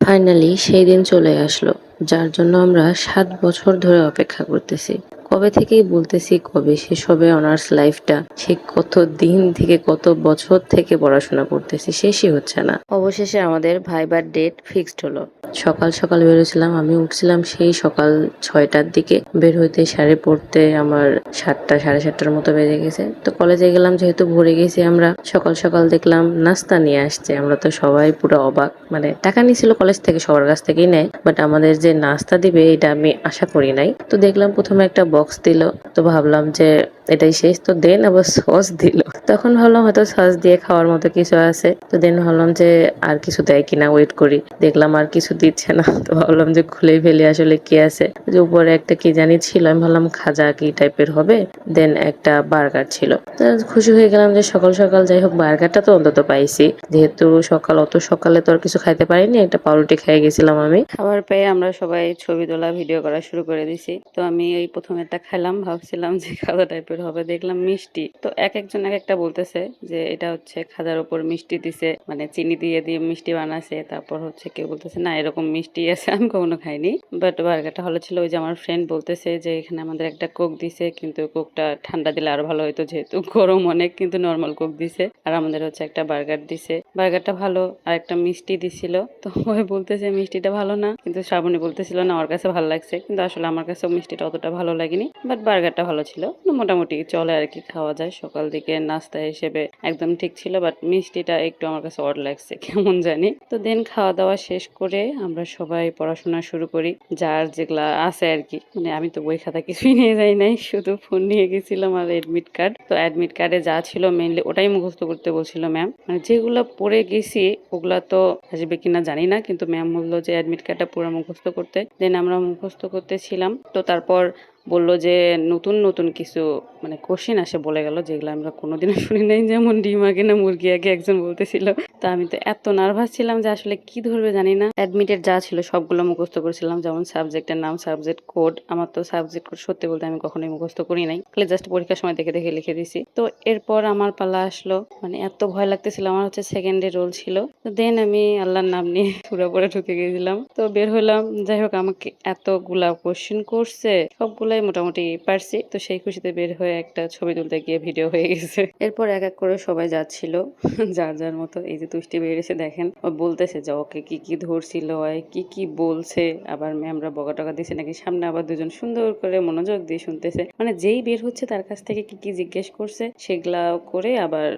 Finally সেই দিন চলে আসলো যার জন্য আমরা সাত বছর ধরে অপেক্ষা করতেছি। কবে থেকেই বলতেছি কবে শেষ হবে অনার্স লাইফটা? সে কত দিন থেকে কত বছর থেকে পড়াশোনা করতেছি শেষই হচ্ছে না। অবশেষে আমাদের ভাইবার ডেট ফিক্সড হলো। সকাল সকাল বেরোছিলাম আমি উঠছিলাম সেই সকাল ছয়টার দিকে। বের হইতে শাড়ি পরতে আমার সাতটা, সাড়ে সাতটার মতো বেজে গেছে। তো কলেজে গেলাম, যেহেতু ভরে গেছি আমরা, সকাল সকাল দেখলাম নাস্তা নিয়ে আসছে। আমরা তো সবাই পুরো অবাক। মানে টাকা নিয়েছিল কলেজ থেকে, সবার কাছ থেকেই নেয়। বাট আমাদের যে নাস্তা দিবে, এটা আমি আশা করি নাই। তো দেখলাম প্রথমে একটা বক্স দিল। তো ভাবলাম যে এটাই শেষ। তো দেন আবার সস দিল। তখন ভাবলাম হয়তো সস দিয়ে খাওয়ার মতো কিছু আছে। তো দেন ভাবলাম যে আর কিছু দেয় কিনা ওয়েট করি। দেখলাম আর কিছু দিচ্ছে না। তো ভাবলাম যে খুলেই ফেলি আসলে কি আছে। যে উপরে একটা কি জানি ছিল, আমি ভাবলাম খাজা কি টাইপের হবে। দেন একটা বার্গার ছিল। খুশি হয়ে গেলাম যে সকাল সকাল যাই হোক বার্গারটা তো অন্তত পাইছি। যেহেতু সকাল, অত সকালে তো আর কিছু খাইতে পারিনি, একটা পাউরুটি খেয়ে গেছিলাম আমি। খাবার পেয়ে আমরা সবাই ছবি তোলা ভিডিও করা শুরু করে দিছি। তো আমি এই প্রথম একটা খেলাম ভাবছিলাম যে খাজা টাইপের হবে, দেখলাম মিষ্টি। তো এক একজন এক একটা বলতেছে যে এটা হচ্ছে খাজার উপর মিষ্টি দিছে মানে চিনি দিয়ে দিয়ে মিষ্টি বানাছে, তারপর হচ্ছে কেউ বলতেছে, না, এরকম মিষ্টি আছে, আমি কখনো খাইনি। বাট বার্গারটা ভালো ছিল ওই যে আমার ফ্রেন্ড বলতেছে যে এখানে আমাদের একটা কোক দিছে, কিন্তু কোকটা ঠান্ডা দিলে আরও ভালো হতো যেহেতু গরম অনেক, কিন্তু নর্মাল কোক দিছে। আর আমাদের হচ্ছে একটা বার্গার দিছে। বার্গারটা ভালো, আর একটা মিষ্টি দিছিল। তো ওই বলতেছে, মিষ্টিটা ভালো না। কিন্তু শ্রাবণী বলতেছিল, না, ওর কাছে ভালো লাগছে। কিন্তু আসলে আমার কাছে মিষ্টিটা অতটা ভালো লাগেনি বাট বার্গারটা ভালো ছিল। মোটামুটি চলে আর কি খাওয়া যায়। সকাল দিকে নাস্তা হিসেবে একদম ঠিক ছিল বাট মিষ্টিটা একটু আমার কাছে অড লাগছে, কেমন জানি। তো দেন খাওয়া দাওয়া শেষ করে আমরা সবাই পড়াশোনা শুরু করি। যার যেগুলা আছে আর কি মানে আমি তো বই খাতা কিছুই নিয়ে যাই নাই, শুধু ফোন নিয়ে গেছিলাম আর অ্যাডমিট কার্ড তো অ্যাডমিট কার্ডে যা ছিল মেনলি ওটাই মুখস্থ করতে বলছিল ম্যাম মানে যেগুলো পড়ে গেছি, ওগুলা তো আসবে কিনা জানি না, কিন্তু ম্যাম বলল যে অ্যাডমিট কার্ডটা পুরো মুখস্থ করতে। দেন আমরা মুখস্থ করতেছিলাম। তো তারপর বলল যে, নতুন নতুন কিছু মানে কোশ্চেন আসে বলে গেল, যেগুলো আমরা কোনোদিনও শুনি নাই, যেমন ডিম আগে না মুরগি আগে একজন বলতেছিল। তো আমি তো এত নার্ভাস ছিলাম যে আসলে কি ধরবে জানি না। অ্যাডমিটের যা ছিল সবগুলো মুখস্থ করেছিলাম, যেমন সাবজেক্টের নাম সাবজেক্ট কোড আমার তো সাবজেক্ট কোড সত্যি বলতে আমি কখনোই মুখস্থ করি নাই। খালি জাস্ট পরীক্ষার সময় দেখে দেখে লিখে দিছি। তো এরপর আমার পালা আসলো মানে এত ভয় লাগতেছিল, আমার হচ্ছে সেকেন্ডে রোল ছিল। তো দেন আমি আল্লাহর নাম নিয়ে পুরো পরে ঢুকে গেছিলাম। তো বের হলাম, যাই হোক আমাকে এতগুলা কোশ্চেন করছে, সবগুলাই মোটামুটি পারছি। তো সেই খুশিতে বের হয়ে একটা ছবি তুলতে গিয়ে ভিডিও হয়ে গেছে। এরপর এক এক করে সবাই যাচ্ছিল। যার যার মতো এই যে তুষ্টি বেরিয়েছে দেখেন, ও বলতেছে যে ওকে কি কি ধরছিল, ওই কি কি বলছে। আবার ম্যামরা বকা টকা দিছে নাকি? সামনে আবার দুজন সুন্দর করে মনোযোগ দিয়ে শুনতেছে। মানে যেই বের হচ্ছে তার কাছ থেকে কি কি জিজ্ঞেস করছে সেগুলা করে আবার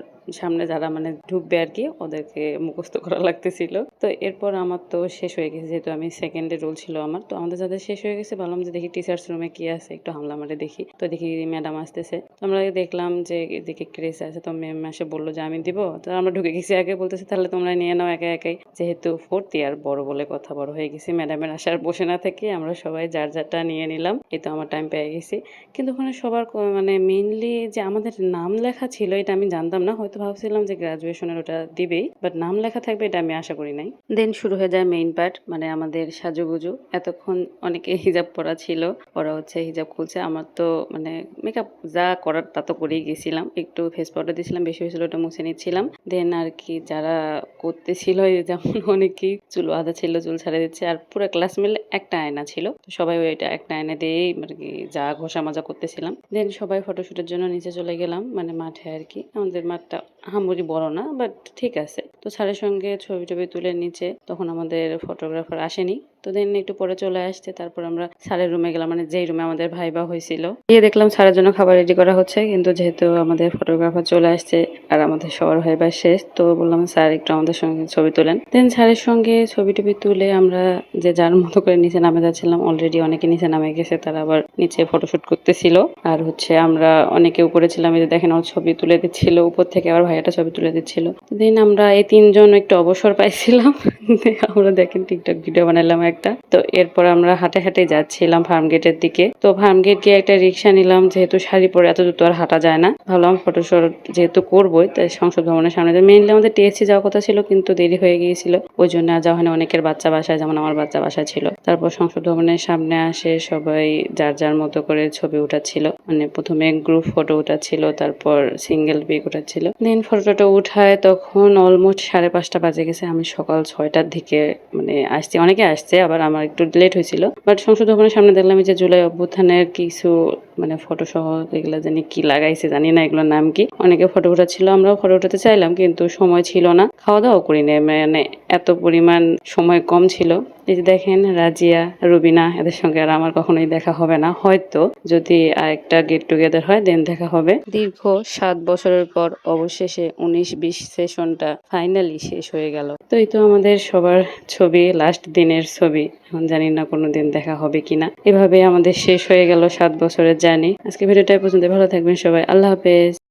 সামনে যারা মানে ঢুকবে আর কি, ওদেরকে মুখস্থ করা লাগতেছিল। তো এরপর আমার তো শেষ হয়ে গেছে, যেহেতু আমি সেকেন্ডে রোল ছিল আমার। তো আমাদের যাদের শেষ হয়ে গেছে, ভাবলাম যে দেখি টিচার্স রুমে কি আছে, একটু হামলা মারে দেখি। তো দেখি ম্যাডাম আসতেছে। আমরা দেখলাম যে এদিকে ক্রেস আছে, তো ম্যাম এসে বলল যে আমি দিব। তো আমরা ঢুকে গেছি আগে, বলতেছে তাহলে তোমরা নিয়ে নাও একা একাই। যেহেতু ফোর্থ ইয়ার বড় বলে কথা, বড় হয়ে গেছি। ম্যাডামের আসার বসে না থেকে আমরা সবাই যার যারটা নিয়ে নিলাম, এই তো আমার টাইম পেয়ে গেছি। কিন্তু ওখানে সবার মানে মেইনলি যে আমাদের নাম লেখা ছিল, এটা আমি জানতাম না, হয়তো ভাবছিলাম যে গ্রাজুয়েশনের ওটা দিবেই বাট নাম লেখা থাকবে এটা আমি আশা করি নাই। দেন শুরু হয়ে যায় মেইন পার্ট মানে আমাদের সাজুগুজু। এতক্ষণ অনেকে হিজাব পরা ছিল, ওরা হচ্ছে হিজাব খুলছে। আমার তো মানে মেকআপ যা করার তা তো করেই গেছিলাম। একটু ফেস পাউডার দিয়েছিলাম, বেশি হয়েছিল ওটা মুছে নিচ্ছিলাম। দেন আর কি যারা করতেছিল যেমন অনেকেই, চুল আধা ছিল, চুল ছাড়ে দিচ্ছে, আর পুরো ক্লাস মিলে একটা আয়না ছিল। তো সবাই ওইটা একটা আয়না দিয়েই মানে কি যা ঘষা মাজা করতেছিলাম। দেন সবাই ফটোশুটের জন্য নিচে চলে গেলাম মানে মাঠে আর কি। আমাদের মাঠটা হামুরি বড় না বাট ঠিক আছে। তো স্যারের সঙ্গে ছবি টবি তুলে নিচে তখন আমাদের ফটোগ্রাফার আসেনি। তো দেন একটু পরে চলে আসছে, তারপর আমরা স্যারের রুমে গেলাম। মানে যেই রুমে আমাদের ভাইবা হয়েছিল। গিয়ে দেখলাম স্যারের জন্য খাবার রেডি করা হচ্ছে, কিন্তু যেহেতু আমাদের ফটোগ্রাফার চলে আসছে আর আমাদের সবার ভাইবা শেষ, তো বললাম, স্যার, একটু আমাদের সঙ্গে ছবি তোলেন। দেন স্যারের সঙ্গে ছবি টবি তুলে আমরা যে যার মতো করে নিচে নামে যাচ্ছিলাম অলরেডি অনেকে নিচে নামে গেছে, তারা আবার নিচে ফটোশুট করতেছিল। আর হচ্ছে আমরা অনেকে উপরে ছিলাম, এই যে দেখেন, ওর ছবি তুলে দিচ্ছিল উপর থেকে। আবার ভাইয়াটা ছবি তুলে দিচ্ছিল। দেন আমরা এই তিনজন একটু অবসর পাইছিলাম। আমরা দেখেন টিকটক ভিডিও বানালাম একটা। তো এরপর আমরা হাঁটে হাঁটে যাচ্ছিলাম ফার্ম গেটের দিকে। তো ফার্ম গেট গিয়ে একটা রিক্সা নিলাম, যেহেতু শাড়ি পরে এত দ্রুত আর হাঁটা যায় না। ভাবলাম ফটোশুট যেহেতু করবোই, তাই সংসদ ভবনের সামনে মেইনলি আমাদের টিএসসি যাওয়ার কথা ছিল, কিন্তু দেরি হয়ে গিয়েছিল। ওই জন্য আর যাওয়া হয়নি, অনেকের বাচ্চা বাসায়, যেমন আমার বাচ্চা বাসা ছিল। তারপর সংসদ ভবনের সামনে আসে সবাই যার যার মতো করে ছবি উঠাচ্ছিল। মানে প্রথমে গ্রুপ ফটো উঠাচ্ছিল, তারপর সিঙ্গেল পিক উঠাচ্ছিল। দেন ফটোটা উঠায় তখন অলমোস্ট সাড়ে পাঁচটা বাজে গেছে। আমি সকাল ছয়টার দিকে মানে আসছি। অনেকে আসছে, আবার আমার একটু লেট হয়েছিল। বাট সংসদ ভবনের সামনে দেখলাম যে জুলাই অভ্যুত্থানের কিছু মানে ফটো সহ এগুলো জানি কি লাগাইছে জানি না এগুলোর নাম কি। অনেকে ফটো উঠাচ্ছিল, আমরাও ফটো উঠাতে চাইলাম, কিন্তু সময় ছিল না। খাওয়া দাওয়া করিনি। মানে এত পরিমাণ সময় কম ছিল। এই যে দেখেন রাজিয়া রুবিনা এদের সঙ্গে আর আমার কখনোই দেখা হবে না। হয়তো যদি আরেকটা গেট টুগেদার হয় দেন দেখা হবে। দীর্ঘ সাত বছরের পর অবশেষে উনিশ বিশ সেশনটা ফাইনালি শেষ হয়ে গেল। তো এই তো আমাদের সবার ছবি লাস্ট দিনের ছবি। এখন জানি না কোনো দিন দেখা হবে কিনা। এভাবে আমাদের শেষ হয়ে গেল সাত বছরের জার্নি আজকে ভিডিওটা পর্যন্ত ভালো থাকবেন সবাই। আল্লাহ হাফেজ।